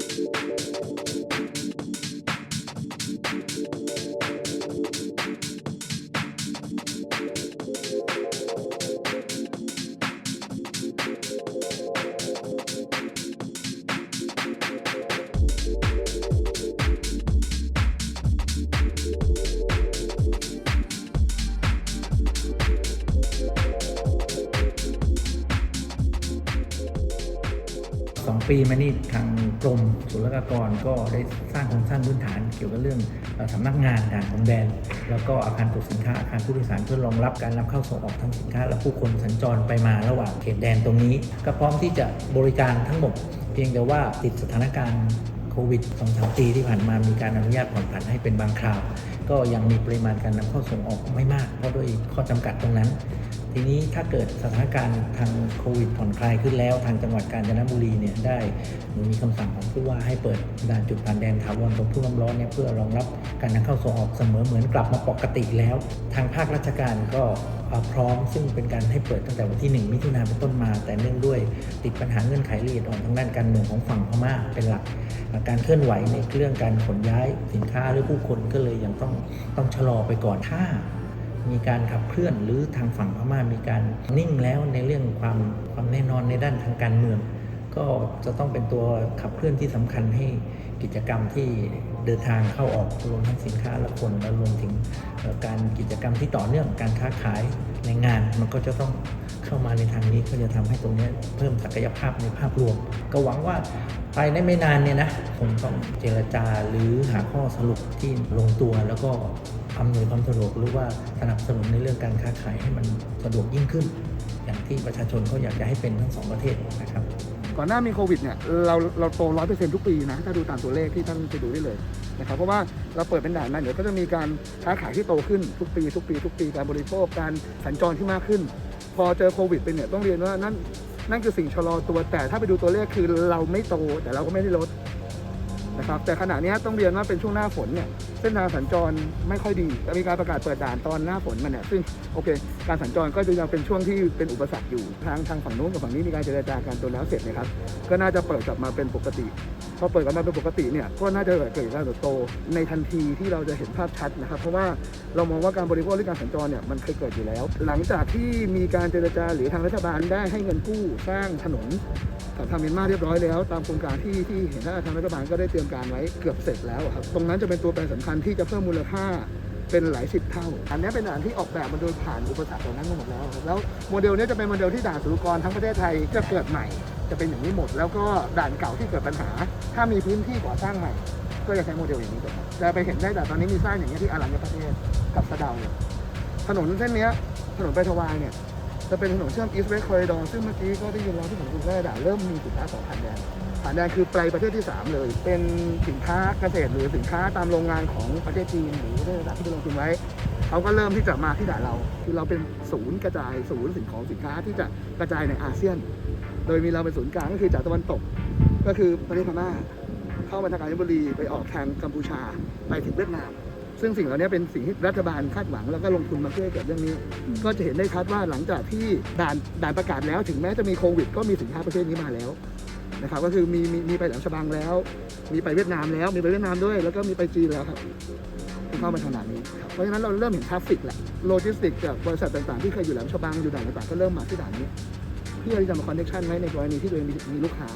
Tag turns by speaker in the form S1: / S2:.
S1: ส ปีมานี่ทางกรมศุลกากรก็ได้สร้างโครงสร้างพื้นฐานเกี่ยวกับเรื่องสำนักงานด่านพรมแดน แล้วก็อาคารตรวจสินค้าอาคารผู้โดยสารเพื่อรองรับการนำเข้าส่งออกทั้งสินค้า และผู้คนสัญจรไปมาระหว่างเขตแดนตรงนี้ ก็พร้อมที่จะบริการทั้งหมด เพียงแต่ว่าติดสถานการณ์โควิด2องสามปีที่ผ่านมามีการอนุญาตผ่อนผันให้เป็นบางคราว ก็ยังมีปริมาณการนำเข้าส่งออกไม่มากเพราะด้วยข้อจำกัดตรงนั้น ทีนี้ถ้าเกิดสถานการณ์ทางโควิดผ่อนคลายขึ้นแล้ว ทางจังหวัดกาญจนบุรีเนี่ยได้มีคำสั่งของผู้ว่าให้เปิดด่านจุดผ่านแดนถาวรตรงทุ่งน้ำร้อนเนี่ยเพื่อรองรับการนำเข้าส่งออกเสมอเหมือนกลับมาปกติแล้ว ทางภาคราชการก็พร้อมซึ่งเป็นการให้เปิดตั้งแต่วันที่ 1 มิถุนายนเป็นต้นมา แต่เนื่องด้วยติดปัญหาเงื่อนไขละเอียดอ่อนทางด้านการเมืองของฝั่งพม่าเป็นหลัก การเคลื่อนไหวในเรื่องการขนย้ายสินค้าหรือผู้คนก็เลยยังต้องต้องชะลอไปก่อนถ้า มีการขับเคลื่อนหรือทางฝั่งพม่ามีการนิ่งแล้วในเรื่องความความแน่นอนในด้านทางการเมือง ก็จะต้องเป็นตัวขับเคลื่อนที่สำคัญให้กิจกรรมที่เดินทางเข้าออกรวมทั้งสินค้าและคนและรวมถึงการกิจกรรมที่ต่อเนื่องการค้าขายในงานมันก็จะต้องเข้ามาในทางนี้ก็จะทำให้ตรงนี้เพิ่มศักยภาพในภาพรวม ก็หวังว่าภายในไม่นานเนี่ยนะคงต้องเจรจาหรือหาข้อสรุปที่ลงตัวแล้วก็ อำนวยความสะดวกหรือว่าสนับสนุนในเรื่องการค้าขายให้มันสะดวกยิ่งขึ้น อย่างที่ประชาชนเขาอยากจะให้เป็นทั้งสองประเทศนะครับ
S2: ก่อนหน้ามีโควิดเนี่ยเราเราโตร้อยเปอร์เซ็นต์ทุกปีนะถ้าดูตามตัวเลขที่ท่านไปดูได้เลยนะครับเพราะว่าเราเปิดเป็นด่านมาเดี๋ยวก็จะมีการค้าขายที่โตขึ้นทุกปี ทุกปี ทุกปีการบริโภคการสัญจรที่มากขึ้น พอเจอโควิดไปเนี่ยต้องเรียนว่านั่นนั่นคือสิ่งชะลอตัวแต่ถ้าไปดูตัวเลขคือเราไม่โตแต่เราก็ไม่ได้ลด นะครับแต่ขณะนี้ต้องเรียนว่าเป็นช่วงหน้าฝนเนี่ยเส้นทางสัญจรไม่ค่อยดีจะมีการประกาศเปิดด่านตอนหน้าฝนมาเนี่ยซึ่งโอเค การสัญจรก็จะยังเป็นช่วงที่เป็นอุปสรรคอยู่ทางทางฝั่งนู้นกับฝั่งนี้มีการเจรจากันจนแล้วเสร็จนะครับ ก็น่าจะเปิดกลับมาเป็นปกติพอเปิดกลับมาเป็นปกติเนี่ยก็น่าจะเกิดการเติบโตในทันทีที่เราจะเห็นภาพชัดนะครับ เพราะว่าเรามองว่าการบริโภคหรือการสัญจรเนี่ยมันเคยเกิดอยู่แล้ว หลังจากที่มีการเจรจาหรือทางรัฐบาลได้ให้เงินกู้สร้างถนนกับทางเมียนมาเรียบร้อยแล้ว ตามโครงการที่ที่เห็นว่าทางรัฐบาลก็ได้เตรียมการไว้เกือบเสร็จแล้วครับตรงนั้นจะเป็นตัวแปรสำคัญที่จะเพิ่มมูลค่า เป็นหลายสิบเท่า อันนี้เป็นด่านที่ออกแบบมาโดยผ่านอุปสรรคเหล่านั้นมาหมดแล้ว แล้วโมเดลนี้จะเป็นโมเดลที่ด่านศุลกรทั้งประเทศไทยจะเกิดใหม่ จะเป็นอย่างนี้หมด แล้วก็ด่านเก่าที่เกิดปัญหา ถ้ามีพื้นที่ก่อสร้างใหม่ ก็จะใช้โมเดลอย่างนี้จบจะไปเห็นได้แต่ตอนนี้มีสร้างอย่างนี้ที่อารัญญประเทศกับสะเดาถนนเส้นนี้ถนนไปทวายเนี่ยจะเป็นถนนเชื่อม East West Corridor ซึ่งเมื่อกี้ก็ได้ยินแล้วที่ผมคุยได้ด่านเริ่มมีสินค้าสองผ่านแดนานแดนคือไปประเทศที่ 3 เลย เป็นสินค้าเกษตรหรือสินค้าตามโรงงานของประเทศจีนหรือประเทศต่างที่ไปลงทุนไว้เขาก็เริ่มที่จะมาที่ด่านเรา คือเราเป็นศูนย์กระจายศูนย์สินของสินค้าที่จะกระจายในอาเซียน โดยมีเราเป็นศูนย์กลางก็คือจากตะวันตก ก็คือประเทศพม่าเข้ามาทางกาญจนบุรีไปออกทางกัมพูชาไปถึงเวียดนามซึ่งสิ่งเหล่านี้เป็นสิ่งที่รัฐบาลคาดหวังแล้วก็ลงทุนมาเพื่อเกิดเรื่องนี้ ก็จะเห็นได้ชัดว่าหลังจากที่ด่านด่านประกาศแล้วถึงแม้จะมีโควิด ก็มีสินค้าประเภทนี้มาแล้ว นะครับก็คือมีมีมีไปแหลมฉบังแล้ว มีไปเวียดนามแล้ว มีไปเวียดนามด้วย แล้วก็มีไปจีนแล้วครับที่เข้ามาขนาดนี้ เพราะฉะนั้นเราเริ่มเห็นทราฟฟิกแหละโลจิสติกจากบริษัทต่างๆที่เคยอยู่แหลมฉบังอยู่ด่านต่างๆก็เริ่มมาที่ด่านนี้เพื่อที่จะมาคอนเนคชั่นไว้ในกรณีที่ตัวเองมีลูกค้า